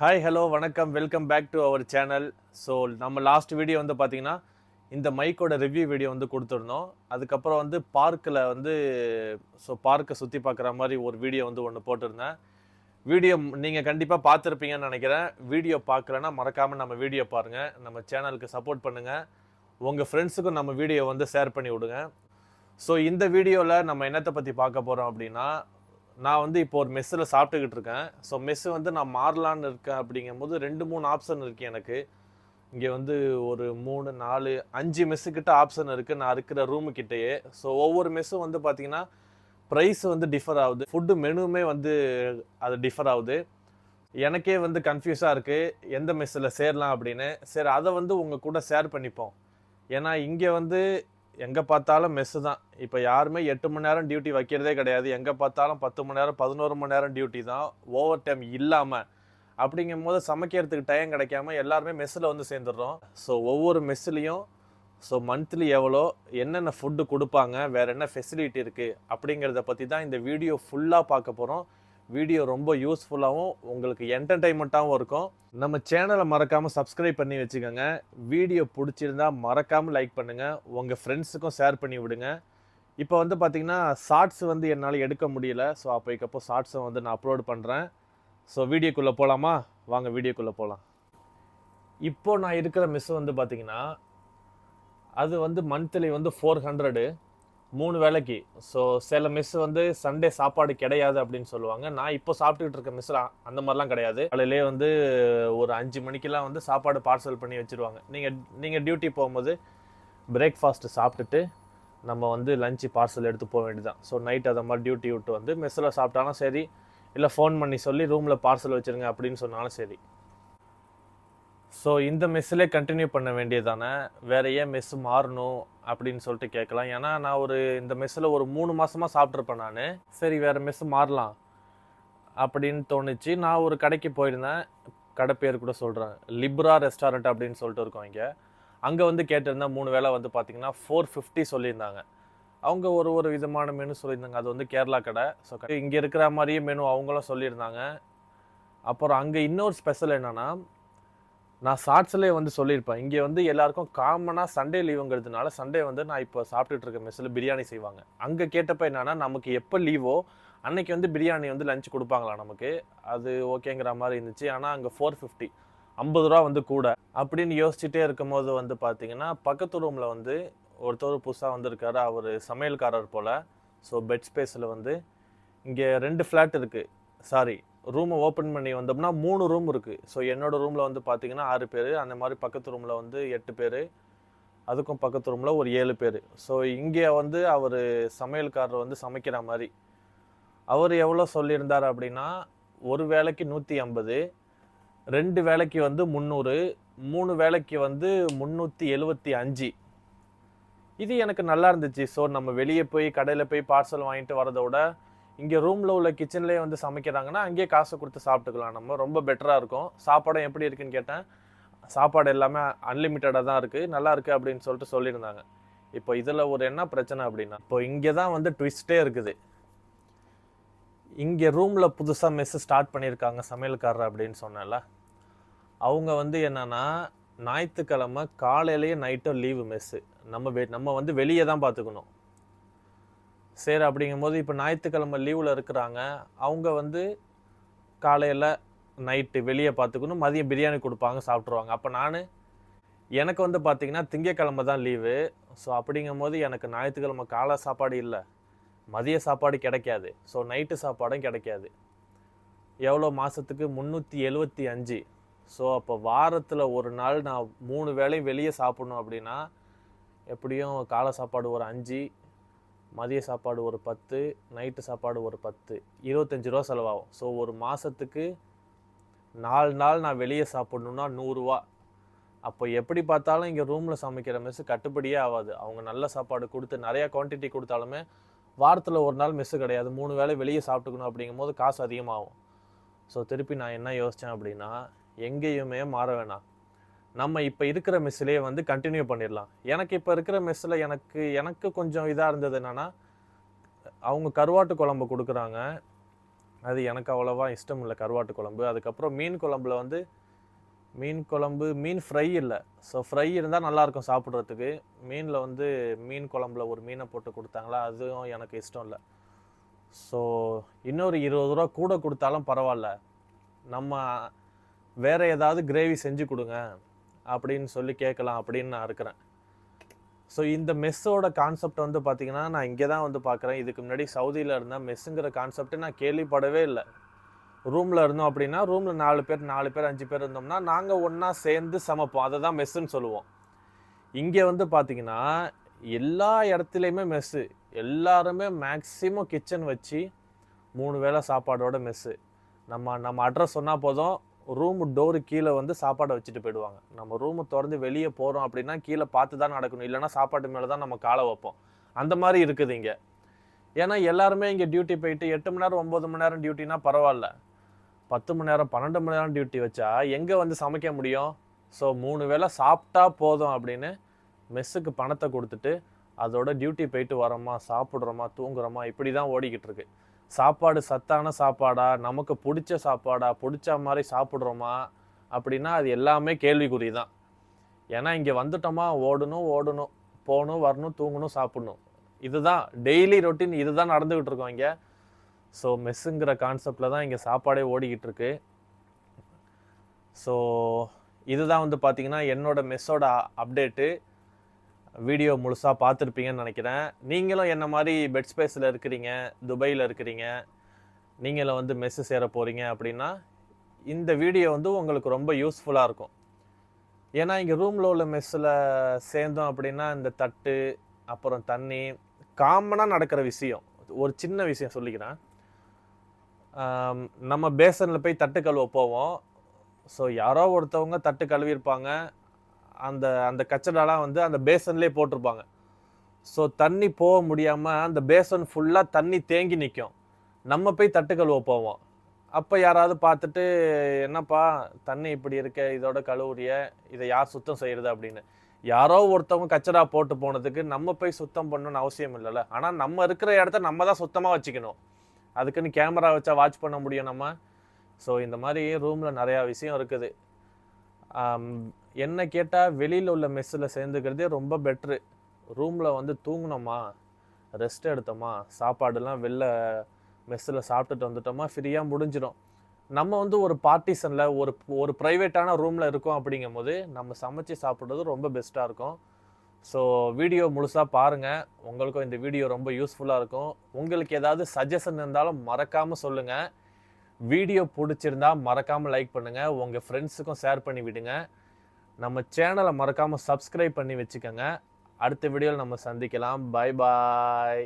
Hi hello வணக்கம். Welcome back to our channel so நம்ம last video வந்து பார்த்தீங்கன்னா இந்த மைக்கோட ரிவ்யூ வீடியோ வந்து கொடுத்துருந்தோம். அதுக்கப்புறம் வந்து பார்க்கில் வந்து ஸோ பார்க்கை சுற்றி பார்க்குற மாதிரி ஒரு வீடியோ வந்து ஒன்று போட்டிருந்தேன். வீடியோ நீங்கள் கண்டிப்பாக பார்த்துருப்பீங்கன்னு நினைக்கிறேன். வீடியோ பார்க்கலன்னா மறக்காமல் நம்ம வீடியோ பாருங்கள் நம்ம சேனலுக்கு சப்போர்ட் பண்ணுங்கள் உங்கள் ஃப்ரெண்ட்ஸுக்கும் நம்ம வீடியோ வந்து ஷேர் பண்ணி விடுங்க. ஸோ இந்த வீடியோவில் நம்ம என்னத்தை பற்றி பார்க்க போகிறோம் அப்படின்னா நான் வந்து இப்போ ஒரு மெஸ்ஸில் சாப்பிட்டுக்கிட்டு இருக்கேன். ஸோ மெஸ்ஸு வந்து நான் மாறலான்னு இருக்கேன் அப்படிங்கும்போது ரெண்டு மூணு ஆப்ஷன் இருக்குது எனக்கு. இங்கே வந்து ஒரு மூணு நாலு அஞ்சு மெஸ்ஸுக்கிட்ட ஆப்ஷன் இருக்குது நான் இருக்கிற ரூமுக்கிட்டேயே ஸோ ஒவ்வொரு மெஸ்ஸும் வந்து பார்த்தீங்கன்னா ப்ரைஸ் வந்து டிஃபர் ஆகுது. ஃபுட்டு மெனுவுமே வந்து அது டிஃபர் ஆகுது. எனக்கே வந்து கன்ஃபியூஸாக இருக்குது எந்த மெஸ்ஸில் சேரலாம் அப்படின்னு. சரி அதை வந்து உங்கள் கூட ஷேர் பண்ணிப்போம். ஏன்னா இங்கே வந்து எங்கே பார்த்தாலும் மெஸ்ஸு தான். இப்போ யாருமே எட்டு மணி நேரம் டியூட்டி வைக்கிறதே கிடையாது. எங்கே பார்த்தாலும் பத்து மணி நேரம் பதினோரு மணி நேரம் டியூட்டி தான். ஓவர் டைம் இல்லாமல் அப்படிங்கும் போது சமைக்கிறதுக்கு டைம் கிடைக்காம எல்லாருமே மெஸ்ஸில் வந்து சேர்ந்துடுறோம். ஸோ ஒவ்வொரு மெஸ்ஸுலேயும் ஸோ மந்த்லி எவ்வளோ என்னென்ன ஃபுட்டு கொடுப்பாங்க வேறு என்ன ஃபெசிலிட்டி இருக்குது அப்படிங்கிறத பற்றி தான் இந்த வீடியோ ஃபுல்லாக பார்க்க போகிறோம் வீடியோ ரொம்ப யூஸ்ஃபுல்லாகவும் உங்களுக்கு என்டர்டைன்மெண்ட்டாகவும் இருக்கும். நம்ம சேனலை மறக்காமல் சப்ஸ்கிரைப் பண்ணி வச்சுக்கோங்க. வீடியோ பிடிச்சிருந்தா மறக்காமல் லைக் பண்ணுங்கள் உங்கள் ஃப்ரெண்ட்ஸுக்கும் ஷேர் பண்ணி விடுங்க. இப்போ வந்து பார்த்திங்கன்னா ஷார்ட்ஸ் வந்து என்னால் எடுக்க முடியல. ஸோ அப்போக்கப்போ ஷார்ட்ஸை வந்து நான் அப்லோட் பண்ணுறேன் ஸோ வீடியோக்குள்ளே போகலாமா வாங்க வீடியோக்குள்ளே போகலாம் இப்போ நான் இருக்கிற மிஸ் வந்து பார்த்திங்கன்னா அது வந்து மந்த்லி வந்து ஃபோர் ஹண்ட்ரடு மூணு வேளைக்கு. ஸோ சில மிஸ் வந்து சண்டே சாப்பாடு கிடையாது அப்படின்னு சொல்லுவாங்க. நான் இப்போ சாப்பிட்டுக்கிட்டு இருக்க மிஸ்ல அந்த மாதிரிலாம் கிடையாது. காலையிலே வந்து ஒரு அஞ்சு மணிக்கெலாம் வந்து சாப்பாடு பார்சல் பண்ணி வச்சுருவாங்க. நீங்கள் நீங்கள் டியூட்டி போகும்போது பிரேக்ஃபாஸ்ட்டு சாப்பிட்டுட்டு நம்ம வந்து லஞ்சு பார்சல் எடுத்து போக வேண்டியதான் ஸோ நைட் அதை மாதிரி டியூட்டி விட்டு வந்து மெஸ்ஸில் சாப்பிட்டாலும் சரி இல்லை ஃபோன் பண்ணி சொல்லி ரூமில் பார்சல் வச்சுருங்க அப்படின்னு சொன்னாலும் சரி. ஸோ இந்த மெஸ்ஸிலே கண்டினியூ பண்ண வேண்டியதானே வேறு ஏன் மெஸ் மாறணும் அப்படின்னு சொல்லிட்டு கேட்கலாம். ஏன்னா நான் ஒரு இந்த மெஸ்ஸில் ஒரு மூணு மாதமாக சாப்பிட்ருப்பேன் நான். சரி வேறு மெஸ் மாறலாம் அப்படின்னு தோணுச்சு. நான் ஒரு கடைக்கு போயிருந்தேன். கடை பேர் கூட சொல்கிறேன் லிப்ரா ரெஸ்டாரண்ட் அப்படின்னு சொல்லிட்டு இருக்கோம் இங்கே. அங்கே வந்து கேட்டிருந்தேன். மூணு வேளை வந்து பார்த்தீங்கன்னா ஃபோர் ஃபிஃப்டி சொல்லியிருந்தாங்க. அவங்க ஒரு ஒரு விதமான மெனு சொல்லியிருந்தாங்க. அது வந்து கேரளா கடை. ஸோ இங்கே இருக்கிற மாதிரியே மெனு அவங்களும் சொல்லியிருந்தாங்க. அப்புறம் அங்கே இன்னொரு ஸ்பெஷல் என்னென்னா நான் ஷார்ட்ஸ்லேயே வந்து சொல்லியிருப்பேன். இங்கே வந்து எல்லாருக்கும் காமனாக சண்டே லீவுங்கிறதுனால சண்டே வந்து நான் இப்போ சாப்பிட்டுட்டு இருக்க மெஸ்ஸில் பிரியாணி செய்வாங்க. அங்கே கேட்டப்ப என்னன்னா நமக்கு எப்போ லீவோ அன்னைக்கு வந்து பிரியாணி வந்து லஞ்ச் கொடுப்பாங்களா நமக்கு? அது ஓகேங்கிற மாதிரி இருந்துச்சு. ஆனால் அங்கே ஃபோர் ஃபிஃப்டி ஐம்பது ரூபா வந்து கூட அப்படின்னு யோசிச்சுட்டே இருக்கும்போது வந்து பார்த்தீங்கன்னா பக்கத்து ரூமில் வந்து ஒருத்தர் புதுசாக வந்திருக்காரு. அவர் சமையல்காரர் போல். ஸோ பெட் ஸ்பேஸில் வந்து இங்கே ரெண்டு ஃப்ளாட் இருக்குது சாரி ரூமை ஓப்பன் பண்ணி வந்தோம்னா மூணு ரூம் இருக்குது ஸோ என்னோடய ரூமில் வந்து பார்த்தீங்கன்னா ஆறு பேர். அந்த மாதிரி பக்கத்து ரூமில் வந்து எட்டு பேர். அதுக்கும் பக்கத்து ரூமில் ஒரு ஏழு பேர். ஸோ இங்கே வந்து அவர் சமையல்காரர் வந்து சமைக்கிற மாதிரி. அவர் எவ்வளோ சொல்லியிருந்தார் அப்படின்னா ஒரு வேளைக்கு நூற்றி ஐம்பது ரெண்டு வேலைக்கு வந்து முந்நூறு மூணு வேலைக்கு வந்து முந்நூற்றி எழுபத்தி அஞ்சு. இது எனக்கு நல்லா இருந்துச்சு. ஸோ நம்ம வெளியே போய் கடையில் போய் பார்சல் வாங்கிட்டு வரதை விட இங்கே ரூமில் உள்ள கிச்சன்லேயே வந்து சமைக்கிறாங்கன்னா அங்கேயே காசு கொடுத்து சாப்பிட்டுக்கலாம். நம்ம ரொம்ப பெட்டராக இருக்கும். சாப்பாடும் எப்படி இருக்குன்னு கேட்டேன். சாப்பாடு எல்லாமே அன்லிமிட்டடாக தான் இருக்குது நல்லா இருக்குது அப்படின்னு சொல்லிட்டு சொல்லியிருந்தாங்க. இப்போ இதில் ஒரு என்ன பிரச்சனை அப்படின்னா இப்போ இங்கே தான் வந்து ட்விஸ்ட்டே இருக்குது. இங்கே ரூமில் புதுசாக மெஸ்ஸு ஸ்டார்ட் பண்ணியிருக்காங்க சமையல்காரர் அப்படின்னு சொன்னேன்ல. அவங்க வந்து என்னென்னா ஞாயிற்றுக்கிழமை காலையிலேயே நைட்டும் லீவு மெஸ்ஸு நம்ம வெ நம்ம வந்து வெளியே தான் பார்த்துக்கணும். சரி அப்படிங்கும்போது இப்போ ஞாயிற்றுக்கிழமை லீவில் இருக்கிறாங்க. அவங்க வந்து காலையில் நைட்டு வெளியே பார்த்துக்கணும். மதியம் பிரியாணி கொடுப்பாங்க சாப்பிட்ருவாங்க அப்போ நான் எனக்கு வந்து பார்த்திங்கன்னா திங்கக்கிழமை தான் லீவு ஸோ அப்படிங்கும்போது எனக்கு ஞாயிற்றுக்கிழமை காலை சாப்பாடு இல்லை. மதிய சாப்பாடு கிடைக்காது. ஸோ நைட்டு சாப்பாடும் கிடைக்காது. எவ்வளோ மாதத்துக்கு முந்நூற்றி எழுபத்தி அஞ்சு. ஸோ அப்போ வாரத்தில் ஒரு நாள் நான் மூணு வேளையும் வெளியே சாப்பிட்ணும் அப்படின்னா எப்படியும் காலை சாப்பாடு ஒரு அஞ்சு மதிய சாப்பாடு ஒரு பத்து நைட்டு சாப்பாடு ஒரு பத்து. இருபத்தஞ்சி ரூபா செலவாகும். ஸோ ஒரு மாதத்துக்கு நாலு நாள் நான் வெளியே சாப்பிட்ணுன்னா நூறுரூவா அப்போ எப்படி பார்த்தாலும் இங்கே ரூமில் சமைக்கிற மெஸ்ஸு கட்டுப்படியே ஆகாது. அவங்க நல்ல சாப்பாடு கொடுத்து நிறையா குவான்டிட்டி கொடுத்தாலுமே வாரத்தில் ஒரு நாள் மெஸ்ஸு கிடையாது. மூணு வேளை வெளியே சாப்பிட்டுக்கணும் அப்படிங்கும் போது காசு அதிகமாகும். ஸோ திருப்பி நான் என்ன யோசித்தேன் அப்படின்னா எங்கேயுமே மாற வேணாம். நம்ம இப்போ இருக்கிற மெஸ்ஸிலே வந்து கண்டினியூ பண்ணிடலாம். எனக்கு இப்போ இருக்கிற மெஸ்ஸில் எனக்கு எனக்கு கொஞ்சம் இதாக இருந்தது என்னென்னா அவங்க கருவாட்டு குழம்பு கொடுக்குறாங்க. அது எனக்கு அவ்வளோவா இஷ்டம் இல்லை கருவாட்டு குழம்பு. அதுக்கப்புறம் மீன் குழம்புல வந்து மீன் குழம்பு மீன் ஃப்ரை இல்லை. ஸோ ஃப்ரை இருந்தால் நல்லாயிருக்கும் சாப்பிட்றதுக்கு. மீனில் வந்து மீன் குழம்புல ஒரு மீனை போட்டு கொடுத்தாங்களா அதுவும் எனக்கு இஷ்டம் இல்லை. ஸோ இன்னொரு இருபது ரூபா கூட கொடுத்தாலும் பரவாயில்ல. நம்ம வேறு ஏதாவது கிரேவி செஞ்சு கொடுங்க. அப்படின்னு சொல்லி கேட்கலாம் அப்படின்னு நான் இருக்கிறேன். ஸோ இந்த மெஸ்ஸோட கான்செப்ட் வந்து பார்த்தீங்கன்னா நான் இங்கே தான் வந்து பார்க்குறேன் இதுக்கு முன்னாடி சவுதியில் இருந்தால் மெஸ்ஸுங்கிற கான்செப்டை நான் கேள்விப்படவே இல்லை. ரூமில் இருந்தோம் அப்படின்னா ரூமில் நாலு பேர் நாலு பேர் அஞ்சு பேர் இருந்தோம்னா நாங்கள் ஒன்றா சேர்ந்து சமைப்போம். அதை தான் மெஸ்ஸுன்னு சொல்லுவோம். இங்கே வந்து பார்த்திங்கன்னா எல்லா இடத்துலையுமே மெஸ்ஸு. எல்லாருமே மேக்ஸிமம் கிச்சன் வச்சு மூணு வேளை சாப்பாடோட மெஸ்ஸு. நம்ம நம்ம அட்ரஸ் சொன்னால் போதும். ரூம் டோரு கீழே வந்து சாப்பாடை வச்சுட்டு போயிடுவாங்க. நம்ம ரூமை திறந்து வெளியே போகிறோம் அப்படின்னா கீழே பார்த்து தான் நடக்கணும். இல்லைன்னா சாப்பாட்டு மேலே தான் நம்ம காலை வைப்போம். அந்த மாதிரி இருக்குது இங்கே. ஏன்னா எல்லாருமே இங்கே டியூட்டி போயிட்டு எட்டு மணி நேரம் ஒம்பது மணி நேரம் டியூட்டினா பரவாயில்ல. பத்து மணி நேரம் பன்னெண்டு மணி நேரம் டியூட்டி வச்சா எங்கே வந்து சமைக்க முடியும்? ஸோ மூணு வேளை சாப்பிட்டா போதும் அப்படின்னு மெஸ்ஸுக்கு பணத்தை கொடுத்துட்டு அதோட டியூட்டி போயிட்டு வரோமா சாப்பிட்றோமா தூங்குறோமா இப்படி தான் ஓடிக்கிட்டு இருக்கு. சாப்பாடு சத்தான சாப்பாடா நமக்கு பிடிச்ச சாப்பாடா பிடிச்ச மாதிரி சாப்பிட்றோமா அப்படின்னா அது எல்லாமே கேள்விக்குறி தான் ஏன்னா இங்கே வந்துட்டோமா ஓடணும் ஓடணும் போகணும் வரணும் தூங்கணும் சாப்பிடணும். இதுதான் டெய்லி ரொட்டீன் இதுதான் நடந்துக்கிட்டு இருக்கோம் இங்கே. ஸோ மெஸ்ஸுங்கிற கான்செப்டில் தான் இங்கே சாப்பாடே ஓடிக்கிட்டு இருக்கு. ஸோ இதுதான் வந்து பார்த்திங்கன்னா என்னோட மெஸ்ஸோட அப்டேட்டு வீடியோ முழுசாக பார்த்துருப்பீங்கன்னு நினைக்கிறேன். நீங்களும் என்ன மாதிரி பெட் ஸ்பேஸில் இருக்கிறீங்க துபாயில் இருக்கிறீங்க நீங்களும் வந்து மெஸ்ஸு சேர போகிறீங்க அப்படின்னா இந்த வீடியோ வந்து உங்களுக்கு ரொம்ப யூஸ்ஃபுல்லாக இருக்கும். ஏன்னா இங்கே ரூமில் உள்ள மெஸ்ஸில் சேர்ந்தோம் அப்படின்னா இந்த தட்டு அப்புறம் தண்ணி காமனாக நடக்கிற விஷயம். ஒரு சின்ன விஷயம் சொல்லிக்கிறேன். நம்ம பேசனில் போய் தட்டு கழுவ போவோம். ஸோ யாரோ ஒருத்தவங்க தட்டு கழுவியிருப்பாங்க. அந்த அந்த கச்சடாலாம் வந்து அந்த பேசன்லேயே போட்டிருப்பாங்க. ஸோ தண்ணி போக முடியாமல் அந்த பேசன் ஃபுல்லாக தண்ணி தேங்கி நிற்கும் நம்ம போய் தட்டு கழுவ போவோம். அப்போ யாராவது பார்த்துட்டு என்னப்பா தண்ணி இப்படி இருக்க இதோட கழுவுறிய இதை யார் சுத்தம் செய்கிறது அப்படின்னு. யாரோ ஒருத்தவங்க கச்சடா போட்டு போனதுக்கு நம்ம போய் சுத்தம் பண்ணணும்னு அவசியம் இல்லைல்ல. ஆனால் நம்ம இருக்கிற இடத்த நம்ம தான் சுத்தமாக வச்சுக்கணும். அதுக்குன்னு கேமரா வச்சா வாட்ச் பண்ண முடியும் நம்ம. ஸோ இந்த மாதிரி ரூமில் நிறையா விஷயம் இருக்குது. என்ன கேட்டால் வெளியில் உள்ள மெஸ்ஸில் சேர்ந்துக்கிறதே ரொம்ப பெட்ரு ரூமில் வந்து தூங்கினோமா? ரெஸ்ட் எடுத்தோமா? சாப்பாடுலாம் வெளில மெஸ்ஸில் சாப்பிட்டுட்டு வந்துட்டோமா? ஃப்ரீயாக முடிஞ்சிடும். நம்ம வந்து ஒரு பார்ட்டிஷனில் ஒரு ஒரு ப்ரைவேட்டான ரூமில் இருக்கோம் அப்படிங்கும்போது நம்ம சமைச்சு சாப்பிட்றது ரொம்ப பெஸ்ட்டாக இருக்கும். ஸோ வீடியோ முழுசாக பாருங்கள் உங்களுக்கும் இந்த வீடியோ ரொம்ப யூஸ்ஃபுல்லாக இருக்கும். உங்களுக்கு ஏதாவது சஜஷன் இருந்தாலும் மறக்காமல் சொல்லுங்கள் வீடியோ பிடிச்சிருந்தா மறக்காமல் லைக் பண்ணுங்கள் உங்கள் ஃப்ரெண்ட்ஸுக்கும் ஷேர் பண்ணி விடுங்க நம்ம சேனலை மறக்காமல் சப்ஸ்கிரைப் பண்ணி வச்சுக்கோங்க. அடுத்த வீடியோவில் நம்ம சந்திக்கலாம். Bye bye